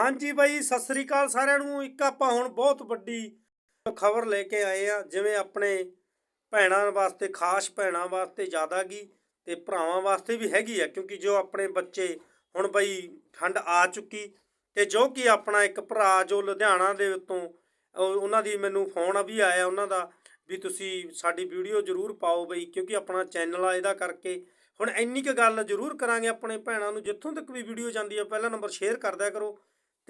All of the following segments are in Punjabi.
ਹਾਂਜੀ ਬਾਈ, ਸਤਿ ਸ੍ਰੀ ਅਕਾਲ ਸਾਰਿਆਂ ਨੂੰ। ਇੱਕ ਆਪਾਂ ਹੁਣ ਬਹੁਤ ਵੱਡੀ ਖਬਰ ਲੈ ਕੇ ਆਏ ਆ, ਜਿਵੇਂ ਆਪਣੇ ਭੈਣਾਂ ਵਾਸਤੇ, ਖਾਸ ਭੈਣਾਂ ਵਾਸਤੇ ਜ਼ਿਆਦਾ ਗੀ ਤੇ ਭਰਾਵਾਂ ਵਾਸਤੇ ਵੀ ਹੈਗੀ ਆ, ਕਿਉਂਕਿ ਜੋ ਆਪਣੇ ਬੱਚੇ ਹੁਣ ਬਈ ਠੰਡ ਆ ਚੁੱਕੀ ਤੇ ਜੋ ਕਿ ਆਪਣਾ ਇੱਕ ਭਰਾ ਜੋ ਲੁਧਿਆਣਾ ਦੇ ਉੱਤੋਂ ਉਹਨਾਂ ਦੀ ਮੈਨੂੰ ਫੋਨ ਵੀ ਆਇਆ ਉਹਨਾਂ ਦਾ ਵੀ ਤੁਸੀਂ ਸਾਡੀ ਵੀਡੀਓ ਜ਼ਰੂਰ ਪਾਓ ਬਈ, ਕਿਉਂਕਿ ਆਪਣਾ ਚੈਨਲ ਆ ਇਹਦਾ ਕਰਕੇ। ਹੁਣ ਇੰਨੀ ਕੁ ਗੱਲ ਜ਼ਰੂਰ ਕਰਾਂਗੇ ਆਪਣੇ ਭੈਣਾਂ ਨੂੰ, ਜਿੱਥੋਂ ਤੱਕ ਵੀ ਵੀਡੀਓ ਜਾਂਦੀ ਹੈ ਪਹਿਲਾ ਨੰਬਰ ਸ਼ੇਅਰ ਕਰਦਿਆ ਕਰੋ।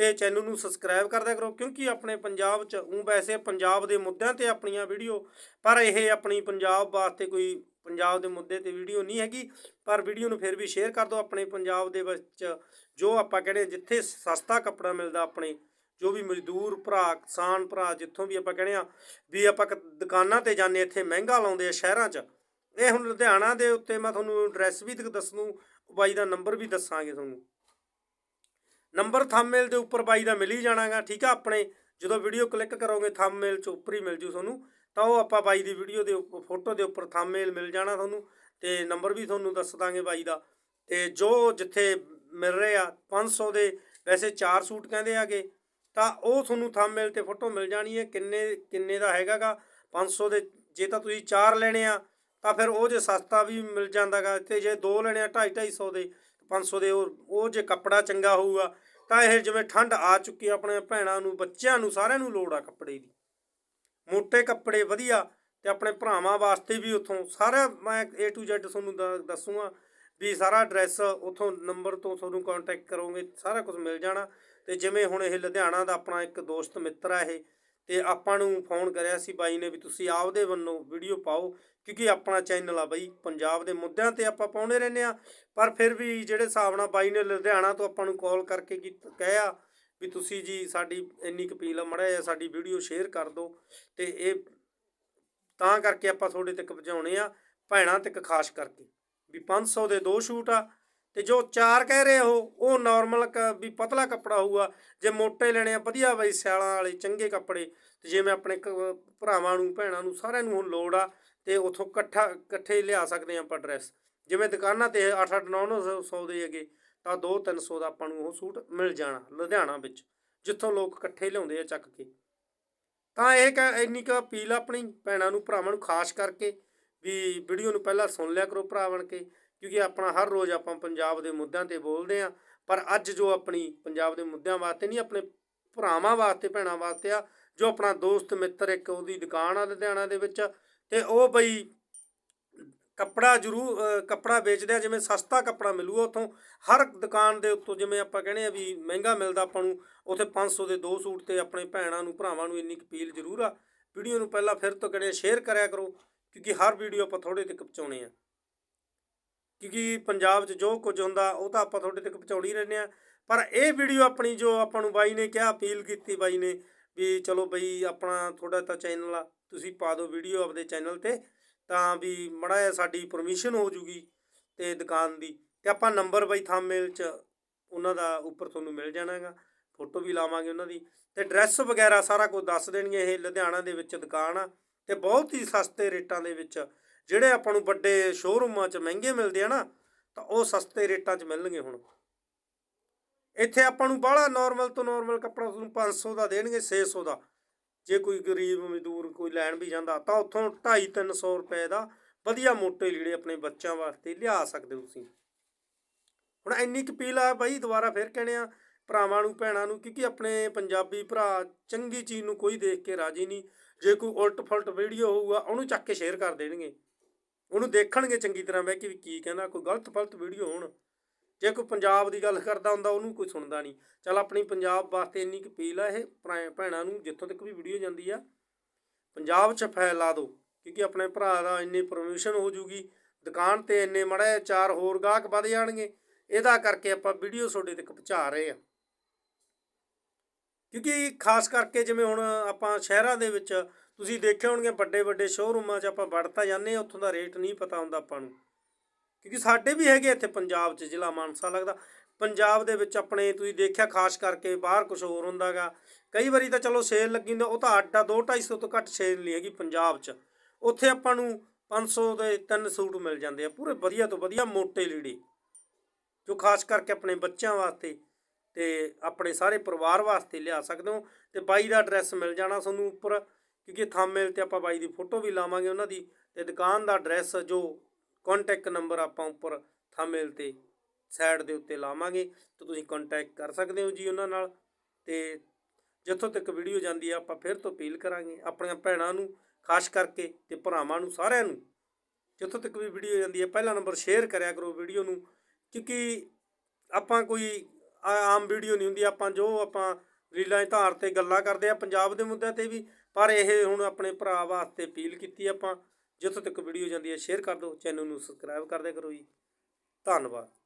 ਤੇ ਚੈਨਲ ਨੂੰ ਸਬਸਕ੍ਰਾਈਬ ਕਰ ਕਰੋ, ਕਿਉਂਕਿ ਆਪਣੇ ਪੰਜਾਬ 'ਚ ਉਹ ਵੈਸੇ ਪੰਜਾਬ ਦੇ ਮੁੱਦਿਆਂ ਤੇ ਆਪਣੀਆਂ ਵੀਡੀਓ ਪਰ ਇਹ ਆਪਣੀ ਪੰਜਾਬ ਵਾਸਤੇ ਕੋਈ ਪੰਜਾਬ ਦੇ ਮੁੱਦੇ ਤੇ ਵੀਡੀਓ ਨਹੀਂ ਹੈਗੀ, ਪਰ ਵੀਡੀਓ ਨੂੰ ਫਿਰ ਵੀ ਸ਼ੇਅਰ ਕਰ ਦਿਓ ਆਪਣੇ ਪੰਜਾਬ ਦੇ ਵਿੱਚ, ਜੋ ਆਪਾਂ ਕਹਿੰਦੇ ਜਿੱਥੇ ਸਸਤਾ ਕੱਪੜਾ ਮਿਲਦਾ ਆਪਣੇ, ਜੋ ਵੀ ਮਜ਼ਦੂਰ ਭਰਾ, ਕਿਸਾਨ ਭਰਾ, ਜਿੱਥੋਂ ਵੀ ਆਪਾਂ ਕਹਿੰਦੇ ਆ, ਵੀ ਆਪਾਂ ਕ- ਦੁਕਾਨਾਂ ਤੇ ਜਾਂਦੇ ਇੱਥੇ ਮਹਿੰਗਾ ਲਾਉਂਦੇ ਆ ਸ਼ਹਿਰਾਂ 'ਚ, ਇਹ ਹੁਣ ਲੁਧਿਆਣਾ ਦੇ ਉੱਤੇ ਮੈਂ ਤੁਹਾਨੂੰ ਐਡਰੈਸ ਵੀ ਦੱਸ ਦੂੰ, ਬਾਈ ਦਾ ਨੰਬਰ ਵੀ ਦੱਸਾਂਗੇ ਤੁਹਾਨੂੰ। ਨੰਬਰ ਥੰਬਨੇਲ ਦੇ ਉੱਪਰ ਬਾਈ ਦਾ ਮਿਲ ਹੀ ਜਾਣਾਗਾ, ਠੀਕ ਆ ਆਪਣੇ? ਜਦੋਂ ਵੀਡੀਓ ਕਲਿੱਕ ਕਰੋਗੇ ਥੰਬਨੇਲ 'ਚ ਉੱਪਰ ਹੀ ਮਿਲ ਜੂ ਤੁਹਾਨੂੰ। ਤਾਂ ਉਹ ਆਪਾਂ ਬਾਈ ਦੀ ਵੀਡੀਓ ਦੇ ਉੱਪਰ ਫੋਟੋ ਦੇ ਉੱਪਰ ਥੰਬਨੇਲ ਮਿਲ ਜਾਣਾ ਤੁਹਾਨੂੰ ਤੇ ਨੰਬਰ ਵੀ ਤੁਹਾਨੂੰ ਦੱਸ ਦਾਂਗੇ ਬਾਈ ਦਾ। ਤੇ ਜੋ ਜਿੱਥੇ ਮਿਲ ਰਹੇ ਆ 500 ਦੇ, ਵੈਸੇ 4 ਸੂਟ ਕਹਿੰਦੇ ਆਗੇ, ਤਾਂ ਉਹ ਤੁਹਾਨੂੰ ਥੰਬਨੇਲ ਤੇ ਫੋਟੋ ਮਿਲ ਜਾਣੀ ਹੈ। ਕਿੰਨੇ ਕਿੰਨੇ ਦਾ ਹੈਗਾਗਾ? 500 ਦੇ, ਜੇ ਤਾਂ ਤੁਸੀਂ 4 ਲੈਣੇ ਆ, ਤਾਂ ਫਿਰ ਉਹ ਜੇ ਸਸਤਾ ਵੀ ਮਿਲ ਜਾਂਦਾਗਾ ਤੇ ਜੇ ਦੋ ਲੈਣੇ ਆ 2.5 250 ਦੇ 500 ਦੇ ਉਹ ਉਹ ਜੇ ਕੱਪੜਾ ਚੰਗਾ ਹੋਊਗਾ, ਤਾਂ ਇਹ ਜਿਵੇਂ ਠੰਡ ਆ ਚੁੱਕੀ ਆ ਆਪਣੇ ਭੈਣਾਂ ਨੂੰ, ਬੱਚਿਆਂ ਨੂੰ, ਸਾਰਿਆਂ ਨੂੰ ਲੋੜ ਆ ਕੱਪੜੇ ਦੀ। ਮੋٹے ਕੱਪੜੇ ਵਧੀਆ ਤੇ ਆਪਣੇ ਭਰਾਵਾਂ ਵਾਸਤੇ ਵੀ ਉੱਥੋਂ ਸਾਰਾ, ਮੈਂ A to Z ਤੁਹਾਨੂੰ ਦ- ਦੱਸੂਗਾ ਵੀ ਸਾਰਾ ਐਡਰੈਸ ਉੱਥੋਂ ਨੰਬਰ ਤੋਂ ਤੁਹਾਨੂੰ ਕੰਟੈਕਟ ਕਰੋਗੇ, ਸਾਰਾ ਕੁਝ ਮਿਲ ਜਾਣਾ। ਤੇ ਜਿਵੇਂ ਹੁਣ ਇਹ ਲੁਧਿਆਣਾ ਦਾ ਆਪਣਾ ਇੱਕ ਦੋਸਤ ਮਿੱਤਰ ਆ ਇਹ ਤੇ ਆਪਾਂ ਨੂੰ ਫੋਨ ਕਰਿਆ ਸੀ ਬਾਈ ਨੇ ਵੀ ਤੁਸੀਂ ਆਪਦੇ ਵੱਲੋਂ ਵੀਡੀਓ ਪਾਓ, ਕਿਉਂਕਿ ਆਪਣਾ ਚੈਨਲ ਆ ਬਾਈ, ਪੰਜਾਬ ਦੇ ਮੁੱਦਿਆਂ ਤੇ ਆਪਾਂ ਪਾਉਂਦੇ ਰਹਿੰਦੇ ਆ ਪਰ ਫਿਰ ਵੀ ਜਿਹੜੇ ਹਿਸਾਬ ਨਾਲ ਬਾਈ ਨੇ ਲੁਧਿਆਣਾ ਤੋਂ ਆਪਾਂ ਨੂੰ ਕਾਲ ਕਰਕੇ ਕੀ ਕਹਿਆ ਵੀ ਤੁਸੀਂ ਜੀ ਸਾਡੀ ਇੰਨੀ ਕੁ ਅਪੀਲ ਆ, ਮੜਾ ਸਾਡੀ ਵੀਡੀਓ ਸ਼ੇਅਰ ਕਰ ਦਿਓ ਤੇ ਇਹ ਤਾਂ ਕਰਕੇ ਆਪਾਂ ਤੁਹਾਡੇ ਤੱਕ ਪਹੁੰਚਾਉਣੇ ਆ ਭੈਣਾਂ ਤੱਕ ਖਾਸ ਕਰਕੇ ਵੀ 500 ਦੇ ਦੋ ਸ਼ੂਟ ਆ ਤੇ ਜੋ ਚਾਰ ਕਹਿ ਰਹੇ ਹੋ ਉਹ ਨਾਰਮਲ ਵੀ ਪਤਲਾ ਕੱਪੜਾ ਹੋਊਗਾ। ਜੇ ਮੋਟੇ ਲੈਣੇ ਆ, ਵਧੀਆ ਬਈ, ਸਿਆਲਾਂ ਵਾਲੇ, ਚੰਗੇ ਕੱਪੜੇ। ਤੇ ਜਿਵੇਂ ਆਪਣੇ ਭਰਾਵਾਂ ਨੂੰ, ਭੈਣਾਂ ਨੂੰ, ਸਾਰਿਆਂ ਨੂੰ ਹੁਣ ਲੋੜ ਆ, ਤੇ ਉਥੋਂ ਇਕੱਠਾ, ਇਕੱਠੇ ਲਿਆ ਸਕਦੇ ਆ ਆਪਾਂ ਡਰੈਸ ਜਿਵੇਂ ਦੁਕਾਨਾਂ ਤੇ 8-8 9-900 ਦੇ ਹੈਗੇ, ਤਾਂ 2-300 ਦਾ ਆਪਾਂ ਨੂੰ ਉਹ ਸੂਟ ਮਿਲ ਜਾਣਾ, ਲੁਧਿਆਣਾ ਵਿੱਚ, ਜਿੱਥੋਂ ਲੋਕ ਇਕੱਠੇ ਲਿਆਉਂਦੇ ਆ ਚੱਕ ਕੇ। ਤਾਂ ਇਹ ਕ- ਇੰਨੀ ਕੁ ਅਪੀਲ ਆ ਆਪਣੀ, ਭੈਣਾਂ ਨੂੰ, ਭਰਾਵਾਂ ਨੂੰ, ਖਾਸ ਕਰਕੇ, ਵੀ ਵੀਡੀਓ ਨੂੰ ਪਹਿਲਾਂ ਸੁਣ ਲਿਆ ਕਰੋ ਭਰਾ ਬਣ ਕੇ। ਕਿਉਂਕਿ ਆਪਣਾ ਹਰ ਰੋਜ਼ ਆਪਾਂ ਪੰਜਾਬ ਦੇ ਮੁੱਦਿਆਂ ਤੇ ਬੋਲਦੇ ਆ ਪਰ ਅੱਜ ਜੋ ਆਪਣੀ ਪੰਜਾਬ ਦੇ ਮੁੱਦਿਆਂ ਵਾਸਤੇ ਨਹੀਂ, ਆਪਣੇ ਭਰਾਵਾਂ ਵਾਸਤੇ, ਭੈਣਾਂ ਵਾਸਤੇ ਆ, ਜੋ ਆਪਣਾ ਦੋਸਤ, ਮਿੱਤਰ ਇੱਕ ਉਹਦੀ ਦੁਕਾਨ ਆ ਲੁਧਿਆਣਾ ਦੇ ਵਿੱਚ, ਤੇ ਉਹ ਬਈ ਕੱਪੜਾ ਜਰੂਰ ਕੱਪੜਾ ਵੇਚਦੇ ਆ, ਜਿਵੇਂ ਸਸਤਾ ਕੱਪੜਾ ਮਿਲੂਗਾ ਉਥੋਂ, ਹਰ ਦੁਕਾਨ ਦੇ ਉੱਤੋਂ ਜਿਵੇਂ ਆਪਾਂ ਕਹਿੰਦੇ ਆ ਵੀ ਮਹਿੰਗਾ ਮਿਲਦਾ ਆਪਾਂ ਨੂੰ, ਉਥੇ 500 ਦੇ ਦੋ ਸੂਟ ਤੇ ਆਪਣੇ ਭੈਣਾਂ ਨੂੰ, ਭਰਾਵਾਂ ਨੂੰ ਇੰਨੀ ਕਪੀਲ ਜ਼ਰੂਰ ਆ, ਵੀਡੀਓ ਨੂੰ ਪਹਿਲਾਂ ਫਿਰ ਤੋਂ ਕਹਿੰਦੇ ਸ਼ੇਅਰ ਕਰਿਆ ਕਰੋ, ਕਿਉਂਕਿ ਹਰ ਵੀਡੀਓ ਆਪਾਂ ਥੋੜੇ ਤੱਕ ਪਹੁੰਚਾਉਣੇ ਆ। ਕਿਉਂਕਿ ਪੰਜਾਬ 'ਚ ਜੋ ਕੁਝ ਹੁੰਦਾ, ਉਹ ਤਾਂ ਆਪਾਂ ਤੁਹਾਡੇ ਤੱਕ ਪਹੁੰਚਾਉਣੀ ਰਹਿੰਦੇ ਆ ਪਰ ਇਹ ਵੀਡੀਓ ਆਪਣੀ ਜੋ ਆਪਾਂ ਨੂੰ ਬਾਈ ਨੇ ਕਿਹਾ, ਅਪੀਲ ਕੀਤੀ ਬਾਈ ਨੇ ਵੀ ਚਲੋ ਬਈ, ਆਪਣਾ ਥੋੜਾ ਤਾਂ ਚੈਨਲ ਆ, ਤੁਸੀਂ ਪਾ ਦਿਓ ਵੀਡੀਓ ਆਪਦੇ ਚੈਨਲ ਤੇ, ਤਾਂ ਵੀ ਮੜਾ ਜਿਹਾ ਸਾਡੀ ਪਰਮਿਸ਼ਨ ਹੋ ਜੂਗੀ ਤੇ ਦੁਕਾਨ ਦੀ। ਤੇ ਆਪਾਂ ਨੰਬਰ ਬਾਈ ਥੰਬਨੇਲ 'ਚ ਉਹਨਾਂ ਦਾ ਉੱਪਰ ਤੁਹਾਨੂੰ ਮਿਲ ਜਾਣਾਗਾ ਫੋਟੋ ਵੀ ਲਾਵਾਂਗੇ ਉਹਨਾਂ ਦੀ। ਤੇ ਡਰੈਸ ਵਗੈਰਾ ਸਾਰਾ ਕੁਝ ਦੱਸ ਦੇਣਗੇ, ਇਹ ਲੁਧਿਆਣਾ ਦੇ ਵਿੱਚ ਦੁਕਾਨ ਆ, ਤੇ ਬਹੁਤ ਹੀ ਸਸਤੇ ਰੇਟਾਂ ਦੇ ਵਿੱਚ ਜਿਹੜੇ ਆਪਾਂ ਨੂੰ ਵੱਡੇ ਸ਼ੋਰੂਮਾਂ 'ਚ ਮਹਿੰਗੇ ਮਿਲਦੇ ਆ ਨਾ, ਤਾਂ ਉਹ ਸਸਤੇ ਰੇਟਾਂ 'ਚ ਮਿਲਣਗੇ ਹੁਣ। ਇੱਥੇ ਆਪਾਂ ਨੂੰ ਬਾਹਲਾ ਨਾਰਮਲ ਤੋਂ ਨਾਰਮਲ ਕੱਪੜਾ ਤੁਹਾਨੂੰ 500 ਦਾ ਦੇਣਗੇ 600 ਦਾ। ਜੇ ਕੋਈ ਗਰੀਬ ਮਜ਼ਦੂਰ ਕੋਈ ਲੈਣ ਵੀ ਜਾਂਦਾ, ਤਾਂ ਉੱਥੋਂ 2.5 300 ਰੁਪਏ ਦਾ ਵਧੀਆ ਮੋਟੇ ਲੀੜੇ ਆਪਣੇ ਬੱਚਿਆਂ ਵਾਸਤੇ ਲਿਆ ਸਕਦੇ ਹੋ ਤੁਸੀਂ। ਹੁਣ ਇੰਨੀ ਕੁ ਅਪੀਲ ਆ ਬਾਈ, ਦੁਬਾਰਾ ਫਿਰ ਕਹਿਣੇ ਆ, ਭਰਾਵਾਂ ਨੂੰ, ਭੈਣਾਂ ਨੂੰ, ਕਿਉਂਕਿ ਆਪਣੇ ਪੰਜਾਬੀ ਭਰਾ ਚੰਗੀ ਚੀਜ਼ ਨੂੰ ਕੋਈ ਦੇਖ ਕੇ ਰਾਜੀ ਨਹੀਂ। ਜੇ ਕੋਈ ਉਲਟ ਫੁਲਟ ਵੀਡੀਓ ਹੋਊਗਾ, ਉਹਨੂੰ ਚੱਕ ਕੇ ਸ਼ੇਅਰ ਕਰ ਦੇਣਗੇ। ਉਹਨੂੰ ਦੇਖਣਗੇ ਚੰਗੀ ਤਰ੍ਹਾਂ ਬਹਿ ਕੇ ਵੀ ਕੀ ਕਹਿੰਦਾ, ਕੋਈ ਗਲਤ ਫਲਤ ਵੀਡੀਓ ਹੋਣ। ਜੇ ਕੋਈ ਪੰਜਾਬ ਦੀ ਗੱਲ ਕਰਦਾ ਹੁੰਦਾ, ਉਹਨੂੰ ਕੋਈ ਸੁਣਦਾ ਨਹੀਂ। ਚਲ ਆਪਣੀ ਪੰਜਾਬ ਵਾਸਤੇ ਇੰਨੀ ਕੁ ਅਪੀਲ ਆ, ਇਹ ਭਰਾ- ਭੈਣਾਂ ਨੂੰ ਜਿੱਥੋਂ ਤੱਕ ਵੀ ਵੀਡੀਓ ਜਾਂਦੀ ਆ, ਪੰਜਾਬ 'ਚ ਫੈਲਾ ਦਿਓ ਕਿਉਂਕਿ ਆਪਣੇ ਭਰਾ ਦਾ ਇੰਨੀ ਪ੍ਰਮੋਸ਼ਨ ਹੋ ਜੂਗੀ, ਦੁਕਾਨ ਤੇ ਇੰਨੇ ਮੜਾ ਚਾਰ ਹੋਰ ਗਾਹਕ ਵੱਧ ਜਾਣਗੇ, ਇਹਦਾ ਕਰਕੇ ਆਪਾਂ ਵੀਡੀਓ ਤੁਹਾਡੇ ਤੱਕ ਪਹੁੰਚਾ ਰਹੇ ਆ। ਕਿਉਂਕਿ ਖਾਸ ਕਰਕੇ ਜਿਵੇਂ ਹੁਣ ਆਪਾਂ ਸ਼ਹਿਰਾਂ ਦੇ ਵਿੱਚ ਤੁਸੀਂ ਦੇਖੇ ਹੋਣਗੇ ਵੱਡੇ ਵੱਡੇ ਸ਼ੋਰੂਮਾਂ 'ਚ ਆਪਾਂ ਵੜਤਾ ਜਾਂਦੇ ਆ ਉੱਥੋਂ ਦਾ ਰੇਟ ਨਹੀਂ ਪਤਾ ਹੁੰਦਾ ਆਪਾਂ ਨੂੰ। ਕਿਉਂਕਿ ਸਾਡੇ ਵੀ ਹੈਗੇ ਇੱਥੇ ਪੰਜਾਬ 'ਚ, ਜ਼ਿਲ੍ਹਾ ਮਾਨਸਾ ਲੱਗਦਾ। ਪੰਜਾਬ ਦੇ ਵਿੱਚ ਆਪਣੇ ਤੁਸੀਂ ਦੇਖਿਆ, ਖਾਸ ਕਰਕੇ ਬਾਹਰ ਕੁਝ ਹੋਰ ਹੁੰਦਾਗਾ ਕਈ ਵਾਰੀ ਤਾਂ ਚਲੋ ਸੇਲ ਲੱਗੀ ਹੁੰਦੀ ਉਹ ਤਾਂ ਆਟਾ 2 250 ਤੋਂ ਘੱਟ ਸੇਲ ਨਹੀਂ ਹੈਗੀ ਪੰਜਾਬ 'ਚ। ਉੱਥੇ ਆਪਾਂ ਨੂੰ 500 ਦੇ ਤਿੰਨ ਸੂਟ ਮਿਲ ਜਾਂਦੇ ਆ, ਪੂਰੇ ਵਧੀਆ ਤੋਂ ਵਧੀਆ ਮੋਟੇ ਲੀੜੇ। ਜੋ ਖਾਸ ਕਰਕੇ ਆਪਣੇ ਬੱਚਿਆਂ ਵਾਸਤੇ ਤੇ ਆਪਣੇ ਸਾਰੇ ਪਰਿਵਾਰ ਵਾਸਤੇ ਲਿਆ ਸਕਦੇ ਹੋ ਤੇ ਬਾਈ ਦਾ ਐਡਰੈਸ ਮਿਲ ਜਾਣਾ ਤੁਹਾਨੂੰ ਉੱਪਰ। ਕਿਉਂਕਿ ਥੰਬਨੇਲ ਤੇ ਆਪਾਂ ਬਾਈ ਦੀ ਫੋਟੋ ਵੀ ਲਾਵਾਂਗੇ ਉਹਨਾਂ ਦੀ ਤੇ ਦੁਕਾਨ ਦਾ ਐਡਰੈਸ ਜੋ ਕੰਟੈਕਟ ਨੰਬਰ ਆਪਾਂ ਉੱਪਰ ਥੰਬਨੇਲ ਤੇ ਸਾਈਡ ਦੇ ਉੱਤੇ ਲਾਵਾਂਗੇ ਤੇ ਤੁਸੀਂ ਕੰਟੈਕਟ ਕਰ ਸਕਦੇ ਹੋ ਜੀ ਉਹਨਾਂ ਨਾਲ ਤੇ ਜਿੱਥੋਂ ਤੱਕ ਵੀਡੀਓ ਜਾਂਦੀ ਆ ਆਪਾਂ ਫਿਰ ਤੋਂ ਅਪੀਲ ਕਰਾਂਗੇ ਆਪਣੀਆਂ ਭੈਣਾਂ ਨੂੰ, ਖਾਸ ਕਰਕੇ ਤੇ ਭਰਾਵਾਂ ਨੂੰ, ਸਾਰਿਆਂ ਨੂੰ, ਜਿੱਥੋਂ ਤੱਕ ਵੀ ਵੀਡੀਓ ਜਾਂਦੀ ਹੈ ਪਹਿਲਾ ਨੰਬਰ ਸ਼ੇਅਰ ਕਰਿਆ ਕਰੋ ਵੀਡੀਓ ਨੂੰ ਕਿਉਂਕਿ ਆਪਾਂ ਕੋਈ ਆ- ਆਮ ਵੀਡੀਓ ਨਹੀਂ ਹੁੰਦੀ, ਆਪਾਂ ਜੋ ਆਪਾਂ ਰੀਲਾਂ ਧਾਰ ਤੇ ਗੱਲਾਂ ਕਰਦੇ ਆ, ਪੰਜਾਬ ਦੇ ਮੁੱਦਿਆਂ ਤੇ ਵੀ। ਪਰ ਇਹ ਹੁਣ ਆਪਣੇ ਭਰਾ ਵਾਸਤੇ ਅਪੀਲ ਕੀਤੀ ਆਪਾਂ। ਜਿੱਥੋਂ ਤੱਕ ਵੀਡੀਓ ਜਾਂਦੀ ਹੈ ਸ਼ੇਅਰ ਕਰ ਦਿਓ ਚੈਨਲ ਨੂੰ ਸਬਸਕ੍ਰਾਈਬ ਕਰਦੇ ਕਰੋ ਜੀ। ਧੰਨਵਾਦ।